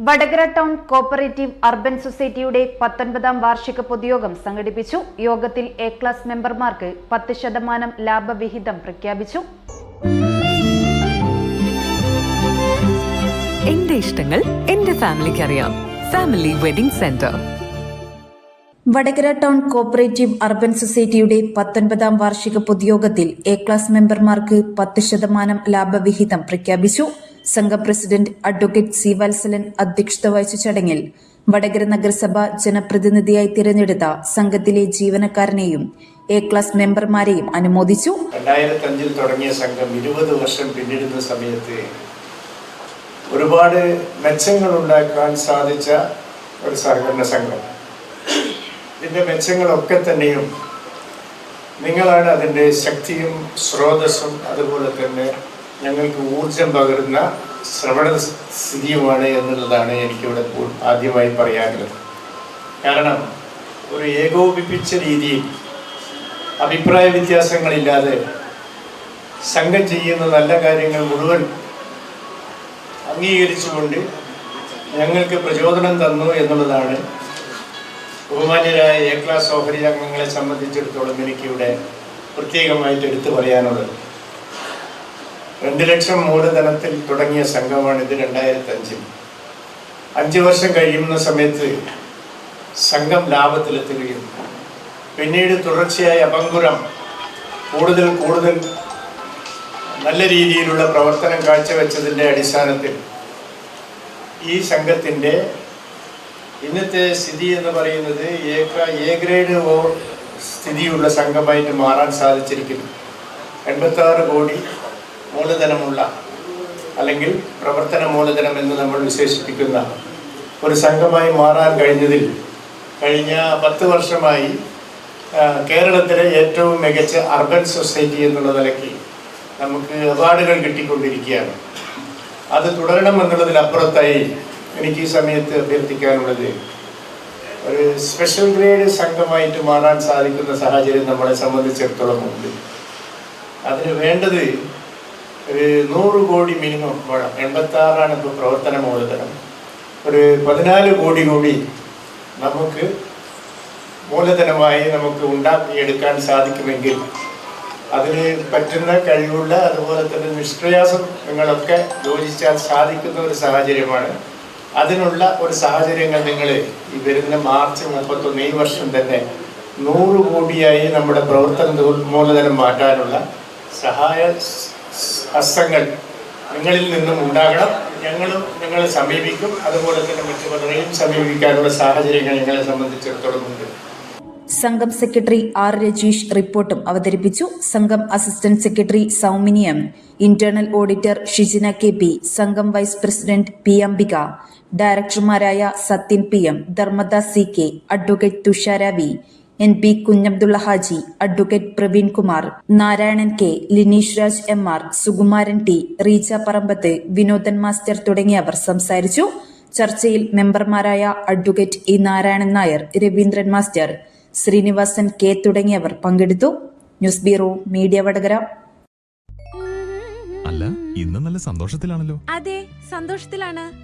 Vadakara town cooperative urban സൊസൈറ്റിയുടെ പത്തൊൻപതാം വാർഷിക പൊതുയോഗം സംഘടിപ്പിച്ചു. യോഗത്തിൽ എ ക്ലാസ് മെമ്പർമാർക്ക് പത്ത് ശതമാനം ലാഭവിഹിതം പ്രഖ്യാപിച്ചു. എന്റെ ഇഷ്ടങ്ങൾ എന്റെ ഫാമിലിക്ക് അറിയാം. Family wedding centre. Vadakara town cooperative urban സൊസൈറ്റിയുടെ പത്തൊൻപതാം വാർഷിക പൊതുയോഗത്തിൽ എ ക്ലാസ് മെമ്പർമാർക്ക് പത്ത് ശതമാനം ലാഭവിഹിതം പ്രഖ്യാപിച്ചു. സംഘം പ്രസിഡന്റ് അഡ്വക്കേറ്റ് സി വത്സലൻ അധ്യക്ഷത വഹിച്ച ചടങ്ങിൽ വടകര നഗരസഭ ജനപ്രതിനിധിയായി തിരഞ്ഞെടുത്ത സംഘത്തിലെ ജീവനക്കാരനെയും എ ക്ലാസ് മെമ്പർമാരെയും അനുമോദിച്ചു. രണ്ടായിരത്തി അഞ്ചിൽ തുടങ്ങിയ സംഘം ഇരുപത് വർഷം പിന്നിടുന്ന സമയത്ത് ഒരുപാട് മെച്ചങ്ങൾ ഉണ്ടാക്കാൻ സാധിച്ച ഒരു സഹകരണ സംഘം. ഇതിന്റെ മെച്ചങ്ങളൊക്കെ തന്നെയും നിങ്ങളാണ് അതിന്റെ ശക്തിയും സ്രോതസ്സും അതുപോലെ തന്നെ ഞങ്ങൾക്ക് ഊർജം പകരുന്ന ശ്രവണ സ്ഥിതിയുമാണ് എന്നുള്ളതാണ് എനിക്കിവിടെ ആദ്യമായി പറയാനുള്ളത്. കാരണം ഒരു ഏകോപിപ്പിച്ച രീതിയിൽ അഭിപ്രായ വ്യത്യാസങ്ങളില്ലാതെ സംഘം ചെയ്യുന്ന നല്ല കാര്യങ്ങൾ മുഴുവൻ അംഗീകരിച്ചുകൊണ്ട് ഞങ്ങൾക്ക് പ്രചോദനം തന്നു എന്നുള്ളതാണ് ബഹുമാന്യരായ എ ക്ലാസ് ഓഹരി അംഗങ്ങളെ സംബന്ധിച്ചിടത്തോളം എനിക്കിവിടെ പ്രത്യേകമായിട്ട് എടുത്തു പറയാനുള്ളത്. രണ്ട് ലക്ഷം മൂലധനത്തിൽ തുടങ്ങിയ സംഘമാണ് ഇത് രണ്ടായിരത്തി അഞ്ചിൽ അഞ്ച് വർഷം കഴിയുന്ന സമയത്ത് സംഘം ലാഭത്തിലെത്തുകയും പിന്നീട് തുടർച്ചയായ അപങ്കുരം കൂടുതൽ കൂടുതൽ നല്ല രീതിയിലുള്ള പ്രവർത്തനം കാഴ്ചവെച്ചതിന്റെ അടിസ്ഥാനത്തിൽ ഈ സംഘത്തിന്റെ ഇന്നത്തെ സ്ഥിതി എന്ന് പറയുന്നത് എ എ ഗ്രേഡ് ഓ സ്ഥിതിയുള്ള സംഘമായിട്ട് മാറാൻ സാധിച്ചിരിക്കുന്നു. എൺപത്താറ് കോടി മൂലധനമുള്ള അല്ലെങ്കിൽ പ്രവർത്തന മൂലധനം എന്ന് നമ്മൾ വിശേഷിപ്പിക്കുന്ന ഒരു സംഘമായി മാറാൻ കഴിഞ്ഞതിൽ കഴിഞ്ഞ പത്ത് വർഷമായി കേരളത്തിലെ ഏറ്റവും മികച്ച അർബൻ സൊസൈറ്റി എന്നുള്ള നിലയ്ക്ക് നമുക്ക് അവാർഡുകൾ കിട്ടിക്കൊണ്ടിരിക്കുകയാണ്. അത് തുടരണം എന്നുള്ളതിനപ്പുറത്തായി എനിക്ക് ഈ സമയത്ത് അഭ്യർത്ഥിക്കാനുള്ളത് ഒരു സ്പെഷ്യൽ ഗ്രേഡ് സംഘമായിട്ട് മാറാൻ സാധിക്കുന്ന സാഹചര്യം നമ്മളെ സംബന്ധിച്ചിടത്തോളം ഉണ്ട്. അതിന് വേണ്ടത് ഒരു നൂറ് കോടി മിനിമം വേണം. എൺപത്താറാണ് ഇപ്പോൾ പ്രവർത്തന മൂലധനം. ഒരു പതിനാല് കോടി കൂടി നമുക്ക് മൂലധനമായി നമുക്ക് ഉണ്ടാക്കിയെടുക്കാൻ സാധിക്കുമെങ്കിൽ അതിന് പറ്റുന്ന കഴിവുള്ള അതുപോലെ തന്നെ നിഷ്പ്രയാസം നിങ്ങളൊക്കെ യോജിച്ചാൽ സാധിക്കുന്ന ഒരു സാഹചര്യമാണ്. അതിനുള്ള ഒരു സാഹചര്യങ്ങൾ നിങ്ങൾ ഈ വരുന്ന മാർച്ച് മുപ്പത്തൊന്ന് ഈ വർഷം തന്നെ നൂറ് കോടിയായി നമ്മുടെ പ്രവർത്തന മൂലധനം മാറ്റാനുള്ള സഹായ ഹസ്തങ്ങൾ നിങ്ങളിൽ നിന്നും ഉണ്ടാകണം. ഞങ്ങളും ഞങ്ങളെ സമീപിക്കും. അതുപോലെ തന്നെ മറ്റു പലരെയും സമീപിക്കാനുള്ള സാഹചര്യങ്ങൾ ഞങ്ങളെ സംബന്ധിച്ചിടത്തോളം ഉണ്ട്. സംഘം സെക്രട്ടറി ആർ രജീഷ് റിപ്പോർട്ടും അവതരിപ്പിച്ചു. സംഘം assistant secretary Saumini M internal auditor Shijina K P. സംഘം vice president P Ambika. ഡയറക്ടർമാരായ Sathyan P M. Dharmadas C K. Advocate Thushara V. N P Kunhabdulla Haji advocate Praveen Kumar Narayanan K Lineesh Raj M R Sukumaran T Reecha Parambath Vinodan master തുടങ്ങിയവർ സംസാരിച്ചു. ചർച്ചയിൽ മെമ്പർമാരായ advocate E Narayanan Nair Raveendran master Sreenivasan K തുടങ്ങിയവർ പങ്കെടുത്തു. News bureau media Vadakara. അല്ല ഇന്ന് നല്ല സന്തോഷത്തിലാണല്ലോ. അതെ സന്തോഷത്തിലാണ്.